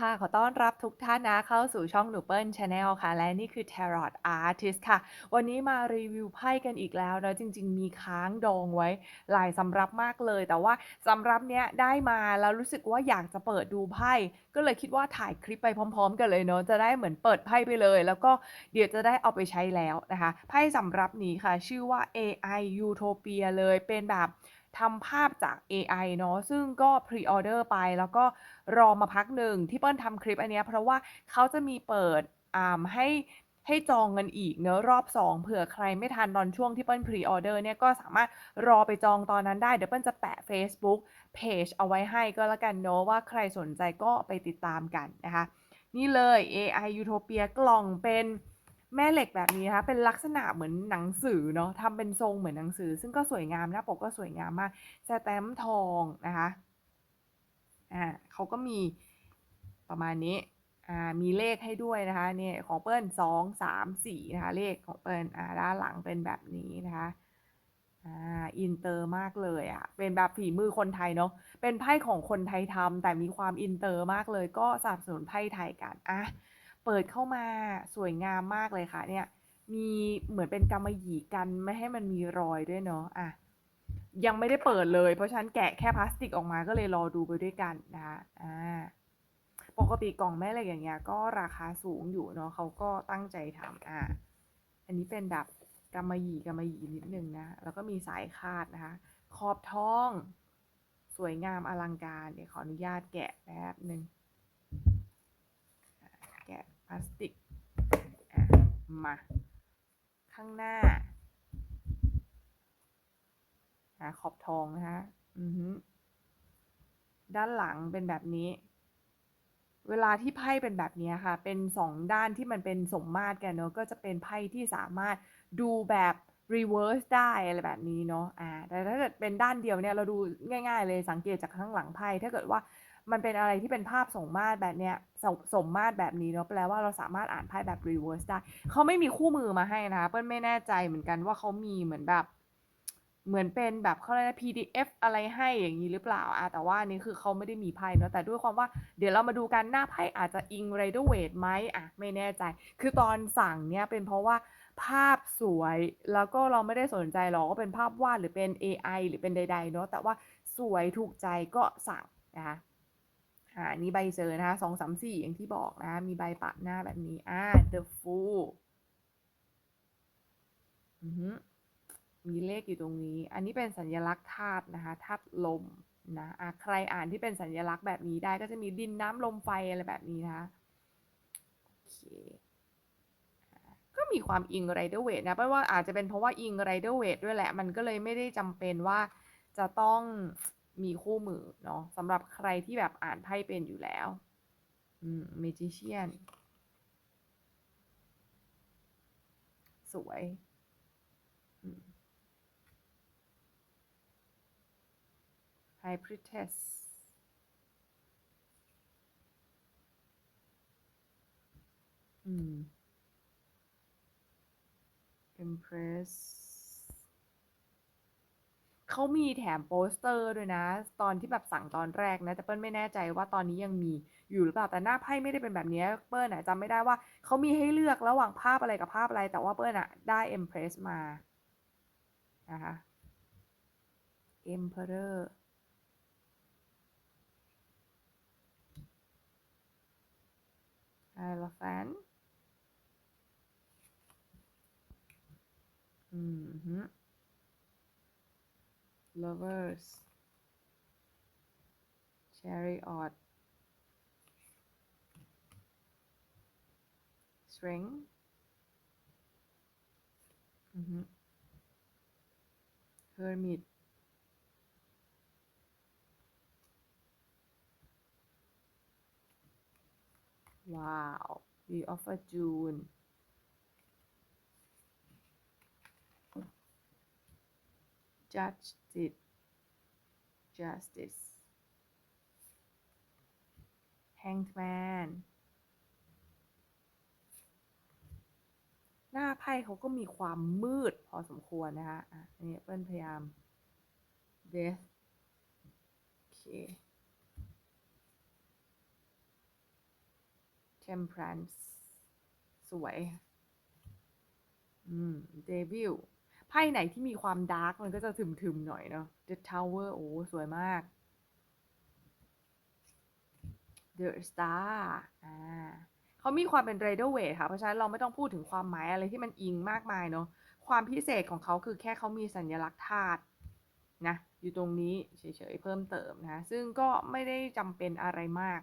ค่ะ ขอต้อนรับทุกท่านนะเข้าสู่ช่องหนูเปิ้ลชาแนลค่ะ และนี่คือ Tarot Artist ค่ะ วันนี้มารีวิวไพ่กันอีกแล้วนะจริง ๆ มีค้างดองไว้หลายสำรับมากเลย แต่ว่าสำรับเนี้ยได้มาแล้วรู้สึกว่าอยากจะเปิดดูไพ่ ก็เลยคิดว่าถ่ายคลิปไปพร้อม ๆ กันเลยเนาะจะได้เหมือนเปิดไพ่ไปเลย แล้วก็เดี๋ยวจะได้เอาไปใช้แล้วนะคะไพ่สำรับนี้ค่ะ ชื่อว่า AI Utopia เลยเป็นแบบ ทำภาพจาก AI เนาะซึ่งก็พรีออเดอร์ไปแล้วก็รอมาพักหนึ่งที่เปิ้ลทำคลิปอันเนี้ยเพราะว่าเขาจะมีเปิดอ่าให้ให้จองเงินอีกเนอะรอบ 2 เผื่อใครไม่ทันตอนช่วงที่เปิ้ลพรีออเดอร์เนี่ยก็สามารถรอไปจองตอนนั้นได้ เดี๋ยวเปิ้ลจะแปะ Facebook Page เอาไว้ให้ก็แล้วกันเนอะว่าใครสนใจก็ไปติดตามกันนะคะ นี่เลย AI Utopia กล่องเป็น แม่เหล็กแบบนี้นะคะเป็นลักษณะเหมือนหนังสือเนาะทำเป็นทรงเหมือนหนังสือ ซึ่งก็สวยงามหน้าปกก็สวยงามมากสแตมทองนะคะอ่าเขาก็มีประมาณนี้อ่ามีเลขให้ด้วยนะคะเนี่ยของเปิ้ลสองสามสี่นะคะเลขของเปิ้ลอ่าด้านหลังเป็นแบบนี้นะคะอ่าอินเตอร์มากเลยอะ่ะเป็นแบบฝีมือคนไทยเนาะเป็นไพ่ของคนไทยทำแต่มีความอินเตอร์มากเลยก็สนับสนุนไพ่ไทยกันอะ เปิดเข้ามาสวยงามมากเลยค่ะ เนี่ย มีเหมือนเป็นกำมะหยี่กันไม่ให้มันมีรอยด้วยเนาะอะยังไม่ได้เปิดเลย เพราะฉันแกะแค่พลาสติกออกมาก็เลยรอดูไปด้วยกันนะคะอ่าปกติกล่องแม่เหล็กอย่างเงี้ยก็ราคาสูงอยู่เนาะเขาก็ตั้งใจทำอ่าอันนี้เป็นแบบกำมะหยี่กำมะหยี่นิดนึงนะแล้วก็มีสายคาดนะคะ ขอบทอง สวยงามอลังการเดี๋ยวขออนุญาตแกะแป๊บหนึ่ง พลาสติกมา ข้างหน้าขอบทองนะคะอือฮึด้านหลังเป็นแบบนี้ เวลาที่ไพ่เป็นแบบนี้ค่ะ เป็นสองด้านที่มันเป็นสมมาตรกันเนาะก็จะเป็นไพ่ที่สามารถดูแบบ reverse ได้อะไรแบบนี้เนาะอ่าแต่ถ้าเกิดเป็นด้านเดียวเนี่ยเราดูง่าย ๆ เลยสังเกตจากข้างหลังไพ่ถ้าเกิดว่า มันเป็นอะไรที่เป็นภาพสมมาตรแบบเนี้ยสมสมมาตรแบบนี้เนาะแปลว่าเราสามารถอ่านไพ่แบบ reverse ได้เขาไม่มีคู่มือมาให้นะเปิ้ลไม่แน่ใจเหมือนกันว่าเขามีเหมือนแบบ เหมือนเป็นแบบเขาเรียก PDF อะไรให้อย่างนี้หรือเปล่าอะแต่ว่านนี้คือเขาไม่ได้มีไพ่เนาะแต่ด้วยความว่าเดี๋ยวเรามาดูกันหน้าไพ่อาจจะอิง Rider Waite ไหมอะไม่แน่ใจ คือตอนสั่งเนี่ยเป็นเพราะว่าภาพสวยแล้วก็เราไม่ได้สนใจหรอกว่าเป็นภาพวาดหรือเป็น AI หรือเป็นใดๆเนาะแต่ว่าสวยถูกใจก็สั่งนะคะ อ่าอันนี้ใบเซอนะคะสองสามสี่อย่างที่บอกนะมีใบปะหน้าแบบนี้อ่า The Fool มีเลขอยู่ตรงนี้ อันนี้เป็นสัญลักษณ์ธาตุนะคะธาตุลมนะอะใครอ่านที่เป็นสัญลักษณ์แบบนี้ได้ก็จะมีดินน้ำลมไฟอะไรแบบนี้นะคะโอเคก็มีความอิงไรเดอร์เวทนะเพราะว่าอาจจะเป็นเพราะว่าอิงไรเดอร์เวทด้วยแหละ มันก็เลยไม่ได้จำเป็นว่าจะต้อง มีคู่มือเนาะสำหรับใครที่แบบอ่านไพ่เป็นอยู่แล้ว อืมเมจิเชียน สวย High Priestess อืม Empress เขามีแถมโปสเตอร์ด้วยนะ ตอนที่แบบสั่งตอนแรกนะ แต่เปิ้ลไม่แน่ใจว่าตอนนี้ยังมีอยู่หรือเปล่าแต่หน้าไพ่ไม่ได้เป็นแบบนี้เปิ้ลอะจำไม่ได้ว่าเขามีให้เลือกระหว่างภาพอะไรกับภาพอะไร แต่ว่าเปิ้ลอะได้ Empress มานะคะ Emperor Elephant อืมฮึ Lovers Chariot Strength อือ lovers. Chariot string. Mm -hmm. hermit. Wow. We offer June. Judge it Justice Hanged Man หน้าไพ่เขาก็มีความมืดพอสมควรนะคะอะอันนี้เปิ้ลพยายาม Death โอเค temperance สวย อืม devil ไพ่ไหนที่มีความดาร์กมันก็จะถึมๆหน่อยเนาะ the tower โอ้สวยมาก the star อ่าเขามีความเป็น rider w a i t ค่ะ เพราะฉะนั้นเราไม่ต้องพูดถึงความหมายอะไรที่มันอิงมากมายเนาะ ความพิเศษของเขาคือแค่เขามีสัญลักษณ์ธาตุนะ อยู่ตรงนี้เฉยๆ เพิ่มเติมนะ ซึ่งก็ไม่ได้จำเป็นอะไรมาก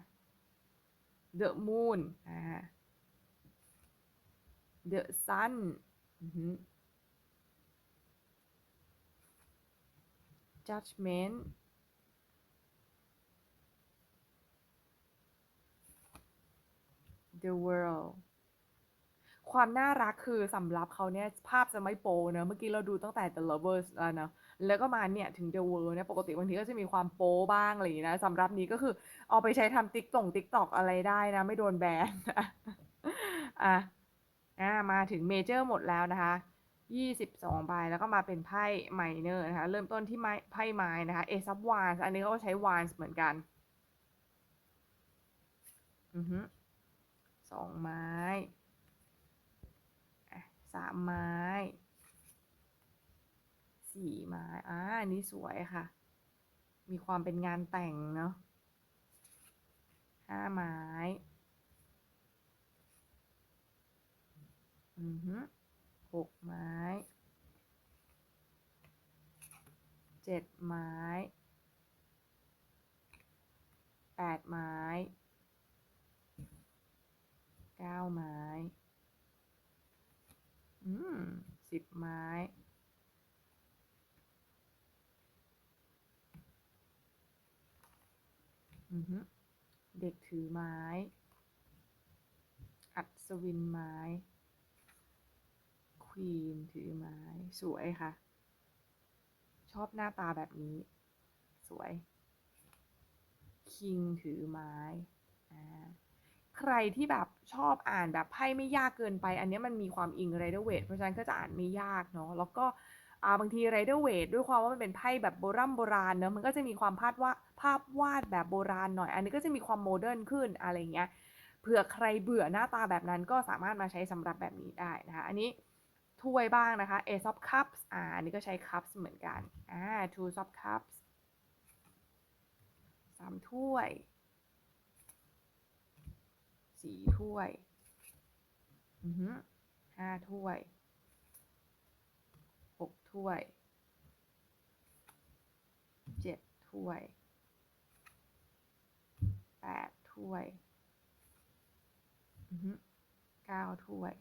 the moon อ่า the sun อือหือ judgment the world ความน่ารักคือสำหรับเขาเนี่ยภาพจะไม่โปเนะเมื่อกี้เราดูตั้งแต่ The Lovers แล้วนะแล้วก็มาเนี่ยถึง The World เนี่ยปกติบางทีก็จะมีความโปบ้างอะไรอย่างนี้นะสำหรับนี้ก็คือเอาไปใช้ทำติ๊กต่งติ๊กตอกอะไรได้นะ ไม่โดนแบนนะอะอ่ามาถึงเมเจอร์หมดแล้วนะคะ 22ใบแล้วก็มาเป็นไพ่ไมเนอร์นะคะ เริ่มต้นที่ไพ่ไม้นะคะเอซับวานอันนี้เขาก็ใช้วานเหมือนกัน อือฮึสองไม้สามไม้สี่ไม้อ่าอันนี้สวยค่ะ มีความเป็นงานแต่งเนาะห้าไม้ อือฮึ หกไม้ เจ็ดไม้ แปดไม้ เก้าไม้ อืมสิบไม้เด็กถือไม้ อัศวินไม้ ควีนถือไม้ สวยค่ะ ชอบหน้าตาแบบนี้ สวย คิงถือไม้ ใครที่แบบชอบอ่านแบบไพ่ไม่ยากเกินไป อันนี้มันมีความอิงไรเดอร์เวทเพราะฉะนั้นก็จะอ่านไม่ยากเนาะ แล้วก็าบางทีไรเดอร์เวทด้วยความว่ามันเป็นไพ่แบบโบราณโบราณเนาะ มันก็จะมีความภาพว่าภาพวาดแบบโบราณหน่อย อันนี้ก็จะมีความโมเดิร์นขึ้นอะไรเงี้ยเผื่อใครเบื่อหน้าตาแบบนั้นก็สามารถมาใช้สำหรับแบบนี้ได้นะคะ อันนี้ ถ้วยบ้างนะคะ Ace of Cups อ่าอันนี้ก็ใช้ Cups เหมือนกันอ่า Two of Cups สามถ้วยสี่ถ้วยอือห้าถ้วยหกถ้วยเจ็ดถ้วยแปดถ้วยอือเก้าถ้วย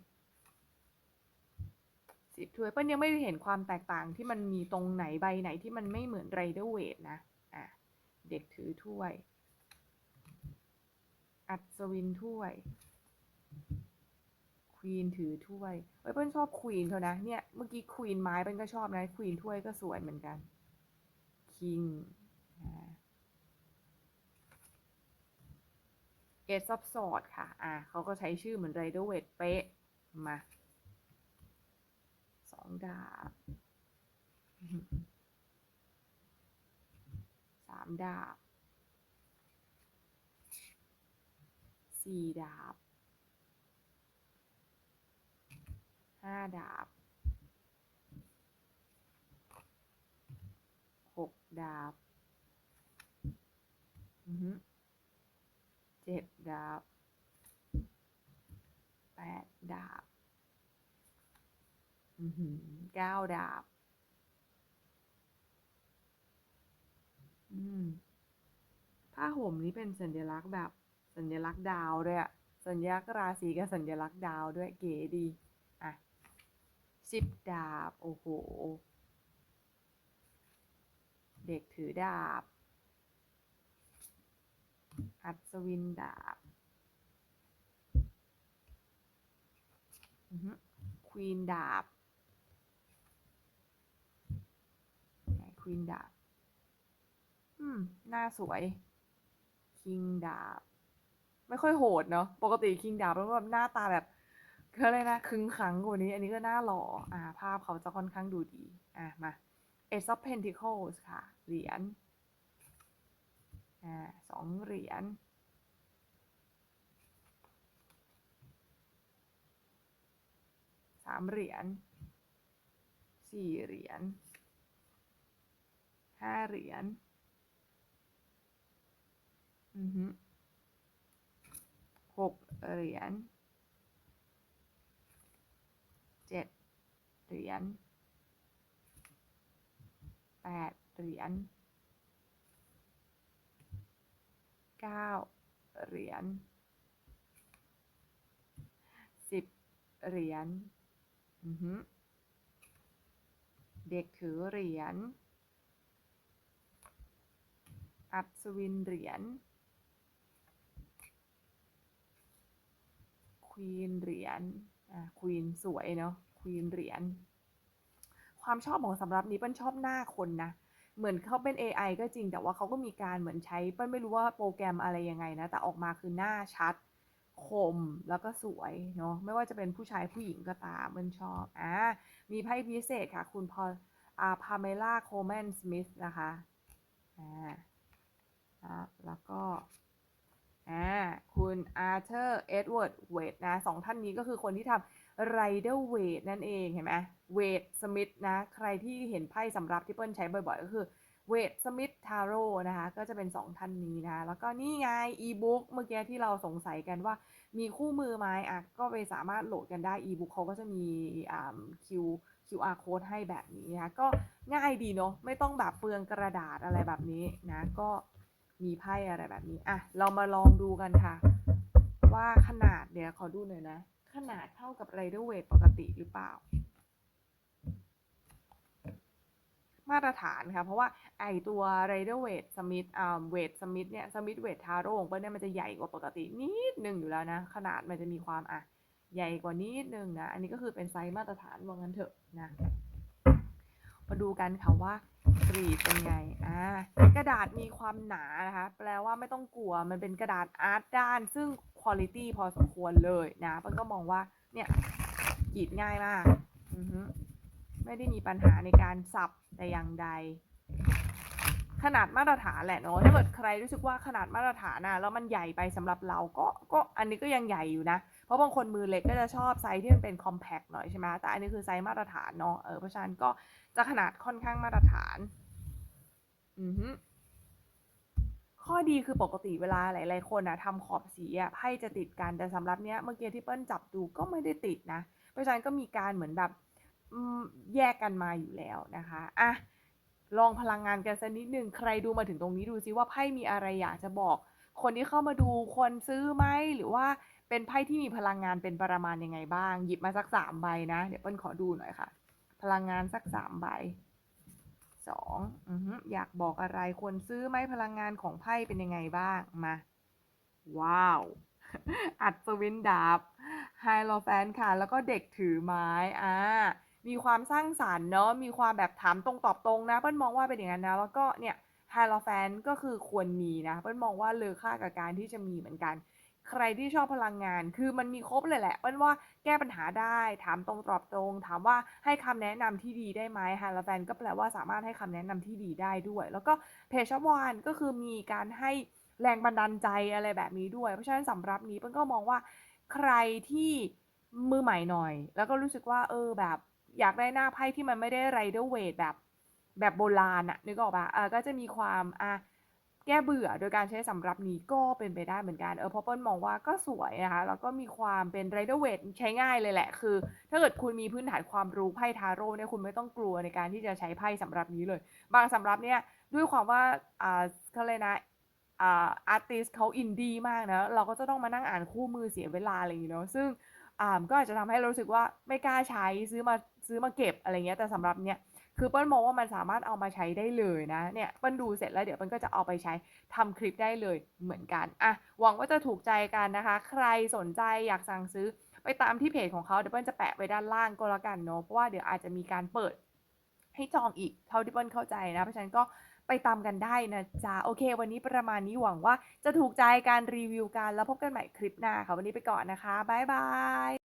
สิบถ้วยเปิ้ลยังไม่ได้เห็นความแตกต่างที่มันมีตรงไหนใบไหนที่มันไม่เหมือนไรเดอร์เวทนะอะเด็กถือถ้วย อัศวินถ้วยควีนถือถ้วยเปิ้ลชอบควีนเขานะเนี่ยเมื่อกี้ควีนไม้เปิ้ลก็ชอบนะควีนถ้วยก็สวยเหมือนกันคิงเอซอบสอดค่ะ อ่าเขาก็ใช้ชื่อเหมือนไรเดอร์เวทเป๊ะ มา องดาบสามดาบสี่ดาบห้าดาบหกดาบเจ็ดดาบแปดดาบ เก้าดาบอืมผ้าห่มนี้เป็นสัญลักษณ์แบบสัญลักษณ์ดาวด้วยอะสัญลักษณ์ราศีกับสัญลักษณ์ดาวด้วยเก๋ดี อะสิบดาบ โอ้โห เด็กถือดาบ อัศวินดาบควีนดาบ ควีนดาบ อืม หน้าสวย คิงดาบ ไม่ค่อยโหดเนาะ ปกติคิงดาบแล้วแบบหน้าตาแบบก็เลยนะคึงขังกว่านี้ อันนี้ก็หน้าหล่อ อ่า ภาพเขาจะค่อนข้างดูดี อะ มา Ace of Pentacles ค่ะ เหรียญ อ่าสองเหรียญสามเหรียญสี่เหรียญ ห้าเหรียญอือฮึหกเหรียญเจ็ดเหรียญแปดเหรียญเก้าเหรียญสิบเหรียญอือฮึเด็กถือเหรียญ อัศวินเหรียญควีนเหรียญอะควีนสวยเนาะควีนเหรียญความชอบของสำหรับนี้เปิ้ลชอบหน้าคนนะเหมือนเขาเป็น AI ก็จริงแต่ว่าเขาก็มีการเหมือนใช้เปิ้ลไม่รู้ว่าโปรแกรมอะไรยังไงนะแต่ออกมาคือหน้าชัดคมแล้วก็สวยเนาะไม่ว่าจะเป็นผู้ชายผู้หญิงก็ตามเปิ้ลชอบอ่ามีไพ่พิเศษค่ะ คุณพออาพาเมล่าโคลแมนสมิธนะคะอ่า นะแล้วก็อ่าคุณอาร์เธอร์เอ็ดเวิร์ดเวดนะสองท่านนี้ก็คือคนที่ทำไรเดอร์เวดนั่นเองเห็นไหมเวดสมิธนะใครที่เห็นไพ่สำรับที่เปิ้ลใช้บ่อยๆ ก็คือเวดสมิธทาโร่นะคะก็จะเป็น 2 ท่านนี้นะ แล้วก็นี่ไงอีบุ๊กเมื่อกี้ที่เราสงสัยกันว่ามีคู่มือไหมอะก็ไปสามารถโหลดกันได้อีบุ๊กเขาก็จะมีอ่า Q QR code ให้แบบนี้นะคะก็ง่ายดีเนาะไม่ต้องแบบเปลืองกระดาษอะไรแบบนี้นะ ก็ มีไพ่อะไรแบบนี้ อะ เรามาลองดูกันค่ะ ว่าขนาดเดี๋ยวขอดูหน่อยนะ ขนาดเท่ากับไรเดอร์เวทปกติหรือเปล่า มาตรฐานค่ะ เพราะว่าไอตัวไรเดอร์เวทสมิธอ่าเวทสมิธเนี่ยสมิธเวททาโร่ของเปิ้ลเนี่ยมันจะใหญ่กว่าปกตินิดนึงอยู่แล้วนะ ขนาดมันจะมีความอะใหญ่กว่านิดนึงนะ อันนี้ก็คือเป็นไซส์มาตรฐานว่างั้นเถอะนะ มาดูกันค่ะว่า กรีดเป็นไง อ่ากระดาษมีความหนานะคะ แปลว่าไม่ต้องกลัว มันเป็นกระดาษอาร์ตด้าน ซึ่งคุณภาพพอสมควรเลยนะมันก็มองว่า เนี่ยกรีดง่ายมากอือไม่ได้มีปัญหาในการสับแต่อย่างใด ขนาดมาตรฐานแหละเนาะถ้าเกิดใครรู้สึกว่าขนาดมาตรฐานนะแล้วมันใหญ่ไปสำหรับเราก็ก็อันนี้ก็ยังใหญ่อยู่นะ เพราะบางคนมือเล็กก็จะชอบไซส์ที่มันเป็นคอมแพคหน่อยใช่ไหมแต่อันนี้คือไซส์มาตรฐานเนาะเออเพราะฉะนั้นก็จะขนาดค่อนข้างมาตรฐานอือฮึข้อดีคือปกติเวลาหลาย ๆ คนอะทำขอบสีอะไพ่จะติดกันแต่สำหรับเนี้ยเมื่อกี้ที่เปิ้ลจับดูก็ไม่ได้ติดนะ เพราะฉะนั้นก็มีการเหมือนแบบแยกกันมาอยู่แล้วนะคะอะ ลองพลังงานกันสักนิดหนึ่งใครดูมาถึงตรงนี้ดูซิว่าไพ่มีอะไรอยากจะบอก คนที่เข้ามาดูควรซื้อไหมหรือว่าเป็นไพ่ที่มีพลังงานเป็นประมาณยังไงบ้าง หยิบมาสักสามใบนะ เดี๋ยวเปิ้ลขอดูหน่อยค่ะ พลังงานสักสามใบสองอือฮึอยากบอกอะไรควรซื้อไหมพลังงานของไพ่เป็นยังไงบ้างมา ว้าว อัศวินดาบไฮโลแฟนค่ะ แล้วก็เด็กถือไม้อ่า มีความสร้างสารรค์เนาะมีความแบบถามตรงตอบตรงนะ เปิ้ลมองว่าเป็นอย่างนั้นนะ แล้วก็เนี่ยไฮโลแฟนก็คือควรมีนะ เปิ้ลมองว่าเลอค่ากับการที่จะมีเหมือนกัน ใครที่ชอบพลังงาน คือมันมีครบเลยแหละ เปิ้ลว่าแก้ปัญหาได้ ถามตรงตอบตรง ถามว่าให้คำแนะนำที่ดีได้ไหมไฮโลแฟนก็แปลว่าสามารถให้คำแนะนำที่ดีได้ด้วย แล้วก็เพจชวานก็คือมีการให้แรงบันดาลใจอะไรแบบนี้ด้วย เพราะฉะนั้นสำหรับนี้เปิ้ลก็มองว่าใครที่มือใหม่หน่อย แล้วก็รู้สึกว่าเออแบบ อยากได้หน้าไพ่ที่มันไม่ได้ไรเดอร์เวทแบบแบบโบราณอะนึกออกปะเออก็จะมีความอะแก้เบื่อโดยการใช้สำรับนี้ก็เป็นไปได้เหมือนกันเออเพราะเปิ้ลมองว่าก็สวยนะคะแล้วก็มีความเป็นไรเดอร์เวทใช้ง่ายเลยแหละ คือ ถ้าเกิดคุณมีพื้นฐานความรู้ไพ่ทาโร่เนี่ยคุณไม่ต้องกลัวในการที่จะใช้ไพ่สำรับนี้เลย บางสำรับเนี่ยด้วยความว่าอ่าเขาเลยนะอ่าอาร์ติสเขาอินดี้มากนะเราก็จะต้องมานั่งอ่านคู่มือเสียเวลาอะไรอย่างเงี้ยเนาะซึ่ง อ่าก็อาจจะทำให้เรารู้สึกว่าไม่กล้าใช้ซื้อมาซื้อมาเก็บอะไรเงี้ยแต่สำหรับเนี้ยคือเปิ้ลมองว่ามันสามารถเอามาใช้ได้เลยนะเนี่ยเปิ้ลดูเสร็จแล้วเดี๋ยวเปิ้ลก็จะเอาไปใช้ทำคลิปได้เลยเหมือนกันอะหวังว่าจะถูกใจกันนะคะ ใครสนใจอยากสั่งซื้อไปตามที่เพจของเขาเดี๋ยวเปิ้ลจะแปะไว้ด้านล่างก็แล้วกันเนาะเพราะว่าเดี๋ยวอาจจะมีการเปิดให้จองอีกเท่าที่เปิ้ลเข้าใจนะเพราะฉะนั้นก็ ไปตามกันได้นะจ๊ะ โอเค วันนี้ประมาณนี้หวังว่าจะถูกใจการรีวิวกัน แล้วพบกันใหม่คลิปหน้าค่ะ วันนี้ไปก่อนนะคะ บ๊ายบาย